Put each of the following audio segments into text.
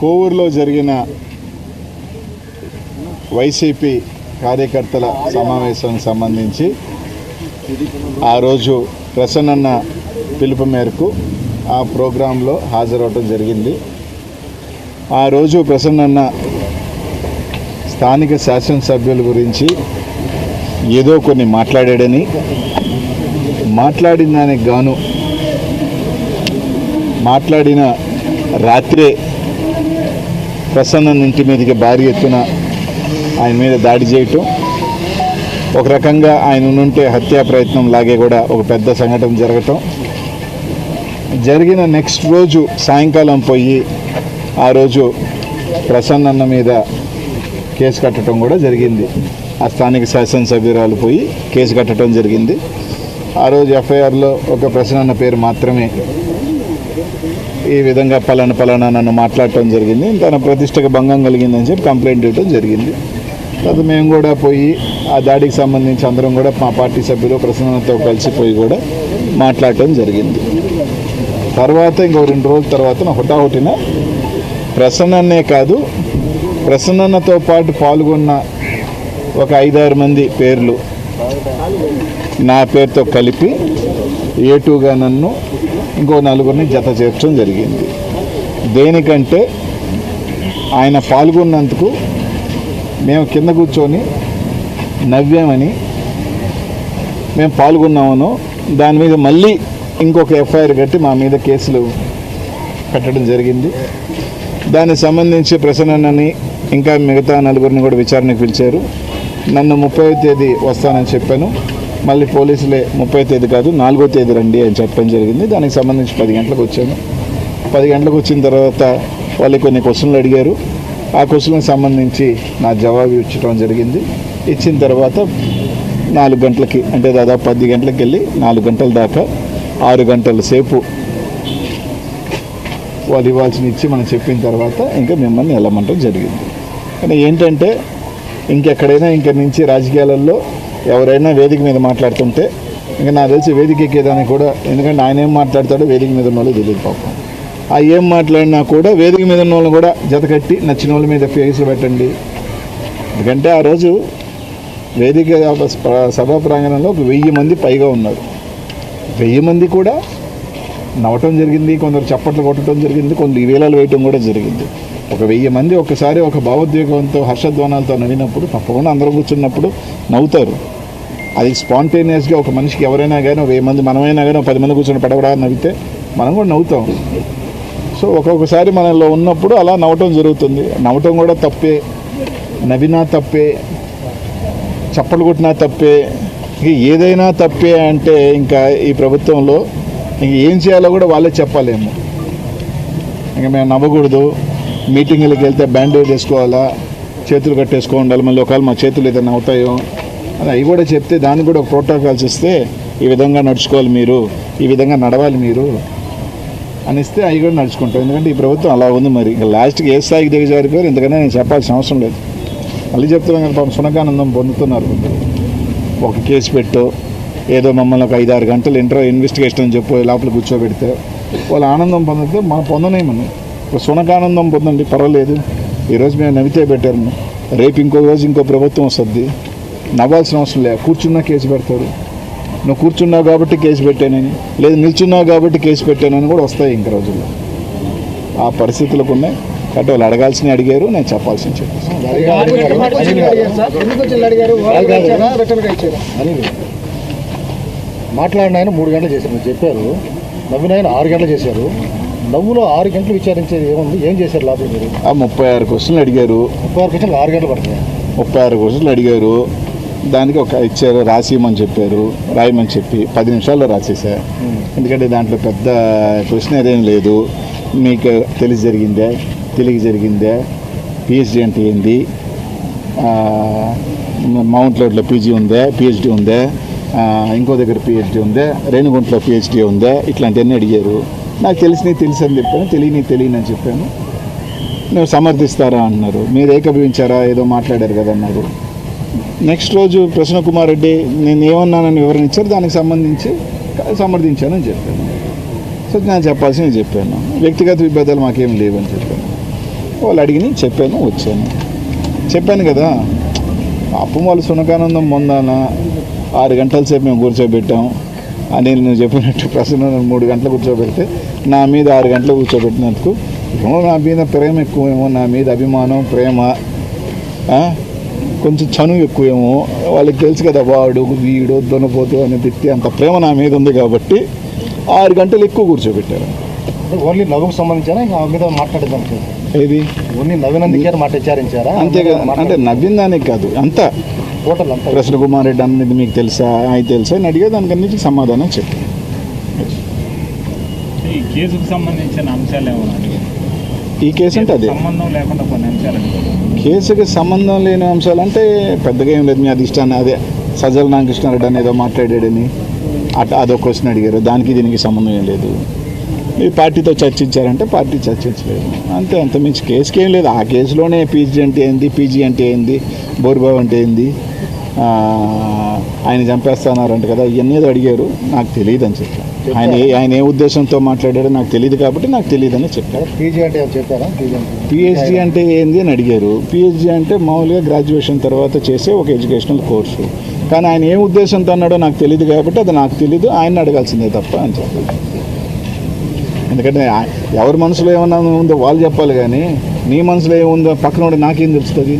కోవూరులో జరిగిన వైసీపీ కార్యకర్తల సమావేశానికి సంబంధించి ఆ రోజు ప్రసన్నన్న పిలుపు మేరకు ఆ ప్రోగ్రాంలో హాజరవటం జరిగింది. ఆ రోజు ప్రసన్న స్థానిక శాసనసభ్యుల గురించి ఏదో కొన్ని మాట్లాడాడని మాట్లాడిన దానికి గాను మాట్లాడిన రాత్రే ప్రసన్న ఇంటి మీదకి భారీ ఎత్తున ఆయన మీద దాడి చేయటం. ఒక రకంగా ఆయన నుంటే హత్యా ప్రయత్నం లాగే కూడా ఒక పెద్ద సంఘటన జరగటం. జరిగిన నెక్స్ట్ రోజు సాయంకాలం పోయి ఆ రోజు ప్రసన్నన్న మీద కేసు కట్టడం కూడా జరిగింది. ఆ స్థానిక శాసనసభ్యురాలు పోయి కేసు కట్టడం జరిగింది. ఆ రోజు ఎఫ్ఐఆర్లో ఒక ప్రసన్నన్న పేరు మాత్రమే ఈ విధంగా పలానా పలానా నన్ను మాట్లాడటం జరిగింది. తన ప్రతిష్టకు భంగం కలిగిందని చెప్పి కంప్లైంట్ ఇవ్వడం జరిగింది. తర్వాత మేము కూడా పోయి ఆ దాడికి సంబంధించి అందరం కూడా మా పార్టీ సభ్యులు ప్రసన్నతో కలిసిపోయి కూడా మాట్లాడటం జరిగింది. తర్వాత ఇంకో రెండు రోజుల తర్వాత నా హుటాహుటిన ప్రసన్ననే కాదు ప్రసన్నతో పాటు పాల్గొన్న ఒక ఐదారు మంది పేర్లు నా పేరుతో కలిపి ఏటుగా నన్ను ఇంకో నలుగురిని జత చేర్చడం జరిగింది. దేనికంటే ఆయన పాల్గొన్నందుకు మేము కింద కూర్చొని నవ్వామని మేము పాల్గొన్నామను దాని మీద మళ్ళీ ఇంకొక ఎఫ్ఐఆర్ కట్టి మా మీద కేసులు కట్టడం జరిగింది. దానికి సంబంధించి ప్రసన్నని ఇంకా మిగతా నలుగురిని కూడా విచారణకు పిలిచారు. నన్ను ముప్పై తేదీ వస్తానని చెప్పాను. మళ్ళీ పోలీసులే ముప్పై తేదీ కాదు నాలుగో తేదీ రండి అని చెప్పడం జరిగింది. దానికి సంబంధించి పది గంటలకు వచ్చాను పది గంటలకు వచ్చిన తర్వాత వాళ్ళు కొన్ని క్వశ్చన్లు అడిగారు. ఆ క్వశ్చన్కి సంబంధించి నా జవాబు ఇచ్చడం జరిగింది. ఇచ్చిన తర్వాత నాలుగు గంటలకి అంటే దాదాపు పది గంటలకు వెళ్ళి నాలుగు గంటల దాకా ఆరు గంటల సేపు వాళ్ళు ఇవ్వాల్సిన ఇచ్చి మనం చెప్పిన తర్వాత ఇంకా మిమ్మల్ని వెళ్ళమంటం జరిగింది. కానీ ఏంటంటే ఇంకెక్కడైనా ఇంక నుంచి రాజకీయాలలో ఎవరైనా వేదిక మీద మాట్లాడుతుంటే ఇంకా నాకు తెలిసి వేదిక ఎక్కేదానికి కూడా ఎందుకంటే ఆయన ఏం మాట్లాడతాడో వేదిక మీద ఉన్న వాళ్ళు తెలియదు పాపం. ఆ ఏం మాట్లాడినా కూడా వేదిక మీద ఉన్న వాళ్ళని కూడా జతకట్టి నచ్చిన వాళ్ళ మీద ఫేసులు పెట్టండి. ఎందుకంటే ఆ రోజు వేదిక సభా ప్రాంగణంలో ఒక వెయ్యి మంది పైగా ఉన్నారు. వెయ్యి మంది కూడా నవ్వటం జరిగింది కొందరు చప్పట్లు కొట్టడం జరిగింది కొందరు వేలాలు వేయటం కూడా జరిగింది. ఒక వెయ్యి మంది ఒకసారి ఒక భావోద్వేగంతో హర్షధ్వానాలతో నవ్వినప్పుడు తప్పకుండా అందరూ కూర్చున్నప్పుడు నవ్వుతారు. అది స్పాంటేనియస్గా ఒక మనిషికి ఎవరైనా కానీ వెయ్యి మంది మనమైనా కానీ పది మంది కూర్చొని పడవడా నవ్వితే మనం కూడా నవ్వుతాం. సో ఒక్కొక్కసారి మనలో ఉన్నప్పుడు అలా నవ్వటం జరుగుతుంది. నవ్వటం కూడా తప్పే. నవ్వినా తప్పే. చప్పలు కొట్టినా తప్పే. ఇంక ఏదైనా తప్పే అంటే ఇంకా ఈ ప్రభుత్వంలో ఇంక ఏం చేయాలో కూడా వాళ్ళే చెప్పాలేమో. ఇంకా మేము నవ్వకూడదు. మీటింగ్లకు వెళ్తే బ్యాండేజ్ వేసుకోవాలా? చేతులు కట్టేసుకో ఉండాలి. మళ్ళీ ఒకవేళ మా చేతులు ఏదైనా అవుతాయో? అది అవి కూడా చెప్తే దానికి కూడా ఒక ప్రోటోకాల్స్ ఇస్తే ఈ విధంగా నడుచుకోవాలి మీరు. ఈ విధంగా నడవాలి మీరు. అనిస్తే అవి కూడా నడుచుకుంటాం. ఎందుకంటే ఈ ప్రభుత్వం అలా ఉంది మరి. ఇంకా లాస్ట్కి ఏ స్థాయికి దిగజారిపోయారు? ఎందుకంటే నేను చెప్పాల్సిన అవసరం లేదు. మళ్ళీ చెప్తున్నాం కానీ పాపం సునకానందం పొందుతున్నారు. ఒక కేసు పెట్టు ఏదో మమ్మల్ని ఒక ఐదారు గంటలు ఇంటర్ ఇన్వెస్టిగేషన్ అని చెప్పి లోపల కూర్చోబెడితే వాళ్ళు ఆనందం పొందితే మనం పొందనే మనం సునకానందం పొందండి పర్వాలేదు. ఈరోజు మేము నవ్వితే పెట్టారు రేపు ఇంకో రోజు ఇంకో ప్రభుత్వం వస్తుంది. నవ్వాల్సిన అవసరం లేదు కూర్చున్నా కేసు పెడతారు. నువ్వు కూర్చున్నావు కాబట్టి కేసు పెట్టానని లేదు నిల్చున్నావు కాబట్టి కేసు పెట్టానని కూడా వస్తాయి ఇంక రోజుల్లో. ఆ పరిస్థితులకు ఉన్నాయి. కాబట్టి వాళ్ళు అడగాల్సినవి అడిగారు నేను చెప్పాల్సింది చెప్పేసి మాట్లాడిన ఆయన మూడు గంటలు చేశారు. చెప్పారు. నవ్విన ఆయన ఆరు గంటలు చేశారు. నవ్వులో ఆరు గంటలు విచారించేది ఏముంది? ఏం చేశారు లోపల మీరు? ఆ ముప్పై ఆరు క్వశ్చన్లు అడిగారు. ముప్పై ఆరు గంటలు ఆరు గంటలు పడుతుంది ముప్పై ఆరు క్వశ్చన్లు అడిగారు. దానికి ఒక ఇచ్చారు రాసిమని చెప్పారు రాయమని చెప్పి పది నిమిషాల్లో రాసేసా. ఎందుకంటే దాంట్లో పెద్ద క్వశ్చన్ ఏదేం లేదు. మీకు తెలిసి జరిగిందే తెలియ జరిగిందే. పిహెచ్డి అంటే ఏంది? మౌంట్ రోడ్లో పీజీ ఉందే పిహెచ్డి ఉందే. ఇంకో దగ్గర పిహెచ్డి ఉందే రేణిగుంటలో పిహెచ్డి ఉందే. ఇట్లాంటివన్నీ అడిగారు. నాకు తెలిసినవి తెలుసు అని చెప్పాను తెలియని తెలియని అని చెప్పాను. నువ్వు సమర్థిస్తారా? అన్నారు. మీరు ఏకభవించారా? ఏదో మాట్లాడారు కదా అన్నారు. నెక్స్ట్ రోజు ప్రసన్న కుమార్ రెడ్డి నేను ఏమన్నానని వివరణ ఇచ్చారు. దానికి సంబంధించి సమర్థించానని చెప్పాను. సో నేను చెప్పాల్సింది చెప్పాను. వ్యక్తిగత విభేదాలు మాకేం లేవని చెప్పాను. వాళ్ళు అడిగిని చెప్పాను వచ్చాను. చెప్పాను కదా అప్పు వాళ్ళు సునకానందం పొందానా ఆరు గంటల సేపు మేము కూర్చోబెట్టాము నువ్వు చెప్పినట్టు ప్రశ్న నన్ను మూడు గంటలు కూర్చోబెడితే నా మీద ఆరు గంటలు కూర్చోబెట్టినందుకు ఏమో నా మీద ప్రేమ ఎక్కువేమో నా మీద అభిమానం ప్రేమ? కొంచెం చనువు ఎక్కువేమో. వాళ్ళకి తెలుసు కదా వాడు వీడు దొనపోతు అని తిట్టి అంత ప్రేమ నా మీద ఉంది కాబట్టి ఆరు గంటలు ఎక్కువ కూర్చోబెట్టారు. ఓన్లీ నవ్వుకు సంబంధించారా? ఇంకా మీద మాట్లాడేదాం ఏది? ఓన్లీ నవ్వినందుకే మాట విచారించారా అంతేగా అంటే నవ్విన దానికి కాదు. అంతా ప్రశ్న కుమార్ రెడ్డి అన్నది మీకు తెలుసా? ఆయన తెలుసా? అని అడిగే దానికన్నిటికీ సమాధానం చెప్పు. ఈ కేసుకు సంబంధించిన అంశాలు ఏమైనా అడిగారు? ఈ కేసు అంటే అదే. సంబంధం లేకుండా కొన్ని అంశాలు. కేసుకి సంబంధం లేని అంశాలు అంటే పెద్దగా ఏం లేదు మీ అధిష్టానం అదే సజ్జల రామకృష్ణారెడ్డి అని ఏదో మాట్లాడాడని అట్ అదో క్వశ్చన్ అడిగారు. దానికి దీనికి సంబంధం ఏం లేదు. మీ పార్టీతో చర్చించారంటే పార్టీ చర్చించలేదు. అంతే అంత మించి కేసుకి ఏం లేదు. ఆ కేసులోనే పీజీ అంటే ఏంది? పీజీ అంటే ఏంది? బోరుబాబు అంటే ఏంది? ఆయన చంపేస్తున్నారు కదా ఇవన్నీ అడిగారు. నాకు తెలియదు అని చెప్పాను ఆయన ఏ- ఆయన ఏ ఉద్దేశంతో మాట్లాడాడో నాకు తెలియదు కాబట్టి నాకు పీజీ అంటే ఏమైనా చెప్పారా? పీజీ అంటే పిహెచ్డి అంటే ఏంది అని అడిగారు. పిహెచ్డి అంటే మామూలుగా గ్రాడ్యుయేషన్ తర్వాత చేసే ఒక ఎడ్యుకేషనల్ కోర్సు కానీ ఆయన ఏ ఉద్దేశంతో అన్నాడో నాకు తెలియదు కాబట్టి అది నాకు తెలియదు ఆయన అడగాల్సిందే తప్ప అని చెప్పాలి ఎందుకంటే ఎవరి మనసులో ఏమన్నా ఉందో వాళ్ళు చెప్పాలి కానీ నీ మనసులో ఏముందో పక్కన నాకేం తెలుస్తుంది?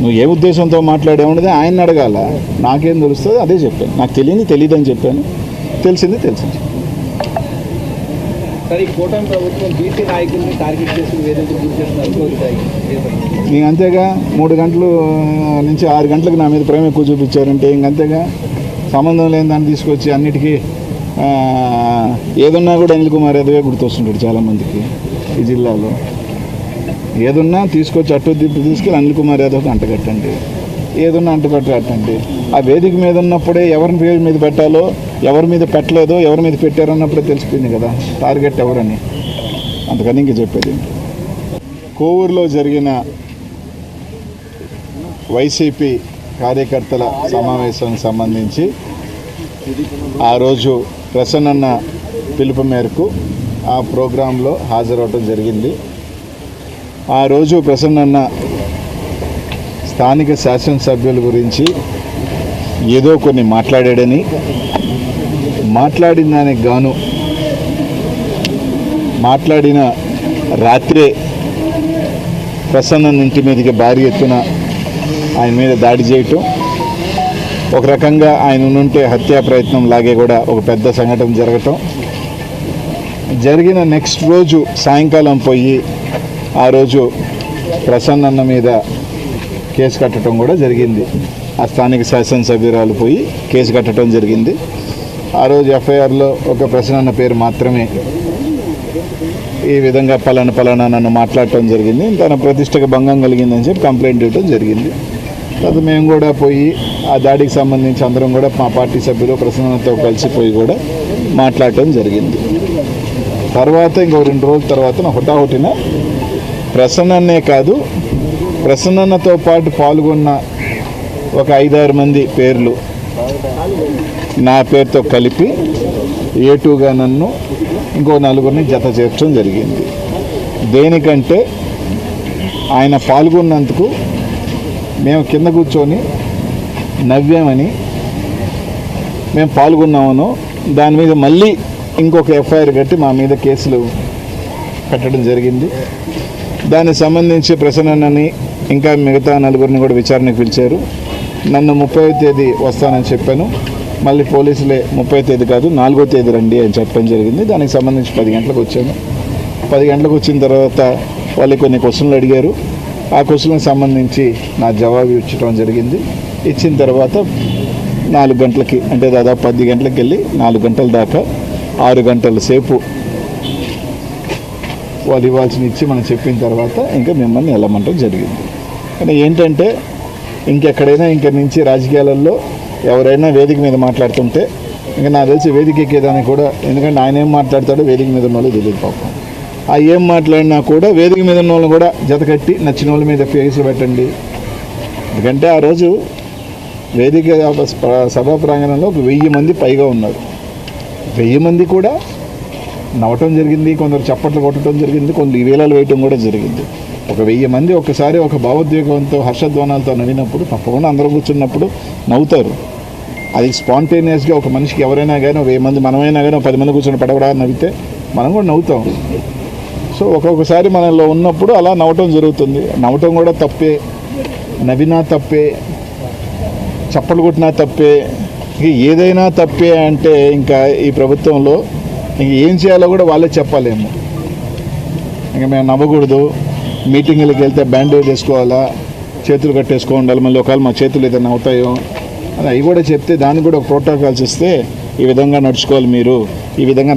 నువ్వు ఏ ఉద్దేశంతో మాట్లాడేమన్నది ఆయన అడగాల? నాకేం తెలుస్తుంది? అదే చెప్పాను. నాకు తెలియంది తెలియదు అని చెప్పాను. తెలిసింది తెలిసింది. ఇంక అంతేగా మూడు గంటలు నుంచి ఆరు గంటలకు నా మీద ప్రేమ ఎక్కువ చూపించారంటే ఇంక అంతేగా సంబంధం లేని దాన్ని తీసుకొచ్చి అన్నిటికీ ఏదున్నా కూడా అనిల్ కుమార్ యాదవే గుర్తొస్తుంటాడు చాలామందికి ఈ జిల్లాలో. ఏదున్నా తీసుకొచ్చి అట్టు దిప్పు తీసుకెళ్ళి అనిల్ కుమార్ యాదవ్కి అంటగట్టండి ఏదున్నా అంటగట్టండి ఆ వేదిక మీద ఉన్నప్పుడే ఎవరి పేరు మీద పెట్టాలో ఎవరి మీద పెట్టలేదో ఎవరి మీద పెట్టారో అన్నప్పుడే తెలిసిపోయింది కదా. టార్గెట్ ఎవరని. అందుకని ఇంక చెప్పేది. కోవూరులో జరిగిన వైసీపీ కార్యకర్తల సమావేశానికి సంబంధించి ఆ రోజు ప్రసన్నన్న పిలుపు మేరకు ఆ ప్రోగ్రాంలో హాజరవటం జరిగింది. ఆ రోజు ప్రసన్నన్న స్థానిక శాసనసభ్యుల గురించి ఏదో కొన్ని మాట్లాడాడని మాట్లాడిన దానికి గాను మాట్లాడిన రాత్రే ప్రసన్న ఇంటి మీదకి భారీ ఎత్తున ఆయన మీద దాడి చేయటం ఒక రకంగా ఆయన ఉంటే హత్యా ప్రయత్నం లాగే కూడా ఒక పెద్ద సంఘటన జరగటం. జరిగిన నెక్స్ట్ రోజు సాయంకాలం పోయి ఆ రోజు ప్రసన్నన్న మీద కేసు కట్టడం కూడా జరిగింది. ఆ స్థానిక శాసనసభ్యురాలు పోయి కేసు కట్టడం జరిగింది. ఆ రోజు ఎఫ్ఐఆర్లో ఒక ప్రసన్న పేరు మాత్రమే ఈ విధంగా పలానా పలానా నన్ను మాట్లాడటం జరిగింది. తన ప్రతిష్టకు భంగం కలిగిందని చెప్పి కంప్లైంట్ ఇవ్వడం జరిగింది. తర్వాత మేము కూడా పోయి ఆ దాడికి సంబంధించి అందరం కూడా మా పార్టీ సభ్యులు ప్రసన్నతో కలిసిపోయి కూడా మాట్లాడటం జరిగింది. తర్వాత ఇంకో రెండు రోజుల తర్వాత హుటాహుటిన ప్రసన్ననే కాదు ప్రసన్నతో పాటు పాల్గొన్న ఒక ఐదారు మంది పేర్లు నా పేరుతో కలిపి ఏటుగా నన్ను ఇంకో నలుగురిని జత చేర్చడం జరిగింది. దేనికంటే ఆయన పాల్గొన్నందుకు మేము కింద కూర్చొని నవ్వామని మేము పాల్గొన్నామను దాని మీద మళ్ళీ ఇంకొక ఎఫ్ఐఆర్ కట్టి మా మీద కేసులు కట్టడం జరిగింది. దానికి సంబంధించి ప్రసన్నని ఇంకా మిగతా నలుగురిని కూడా విచారణకు పిలిచారు. నన్ను ముప్పై తేదీ వస్తానని చెప్పాను. మళ్ళీ పోలీసులే ముప్పై తేదీ కాదు నాలుగో తేదీ రండి అని చెప్పడం జరిగింది. దానికి సంబంధించి పది గంటలకు వచ్చాను. పది గంటలకు వచ్చిన తర్వాత వాళ్ళు కొన్ని క్వశ్చన్లు అడిగారు. ఆ క్వశ్చన్లకు సంబంధించి నా జవాబు ఇచ్చడం జరిగింది. ఇచ్చిన తర్వాత నాలుగు గంటలకి అంటే దాదాపు పది గంటలకు వెళ్ళి నాలుగు గంటల దాకా ఆరు గంటల సేపు వాళ్ళు ఇవ్వాల్సిన ఇచ్చి మనం చెప్పిన తర్వాత ఇంకా మిమ్మల్ని వెళ్ళమంటం జరిగింది. కానీ ఏంటంటే ఇంకెక్కడైనా ఇంక నుంచి రాజకీయాలలో ఎవరైనా వేదిక మీద మాట్లాడుతుంటే ఇంకా నాకు తెలిసి వేదిక ఎక్కేదానికి కూడా ఎందుకంటే ఆయన ఏం మాట్లాడతాడో వేదిక మీద ఉన్న వాళ్ళు తెలియదు పాపం. ఆ ఏం మాట్లాడినా కూడా వేదిక మీద ఉన్న వాళ్ళని కూడా జతకట్టి నచ్చిన వాళ్ళ మీద కేసులు పెట్టండి. ఎందుకంటే ఆ రోజు వేదిక సభా ప్రాంగణంలో ఒక వెయ్యి మంది పైగా ఉన్నారు. వెయ్యి మంది కూడా నవ్వటం జరిగింది కొందరు చప్పట్లు కొట్టడం జరిగింది కొందరు ఈవేళలు వేయటం కూడా జరిగింది. ఒక వెయ్యి మంది ఒకసారి ఒక భావోద్వేగంతో హర్షధ్వానాలతో నవ్వినప్పుడు తప్పకుండా అందరూ కూర్చున్నప్పుడు నవ్వుతారు. అది స్పాంటేనియస్గా ఒక మనిషికి ఎవరైనా కానీ వెయ్యి మంది మనమైనా కానీ పది మంది కూర్చొని పడవడా నవ్వితే మనం కూడా నవ్వుతాం. సో ఒక్కొక్కసారి మనలో ఉన్నప్పుడు అలా నవ్వటం జరుగుతుంది. నవ్వటం కూడా తప్పే. నవ్వినా తప్పే. చప్పలు కొట్టినా తప్పే. ఏదైనా తప్పే అంటే ఇంకా ఈ ప్రభుత్వంలో ఇంక ఏం చేయాలో కూడా వాళ్ళే చెప్పాలేమో. ఇంకా మేము నవ్వకూడదు మీటింగ్లకు వెళ్తే బ్యాండేజ్ వేసుకోవాలా? చేతులు కట్టేసుకో ఉండాలి. మళ్ళీ ఒకవేళ మా చేతులు ఏదైనా అవుతాయో? అని అవి కూడా చెప్తే దానికి కూడా ప్రోటోకాల్స్ ఇస్తే ఈ విధంగా నడుచుకోవాలి మీరు. ఈ విధంగా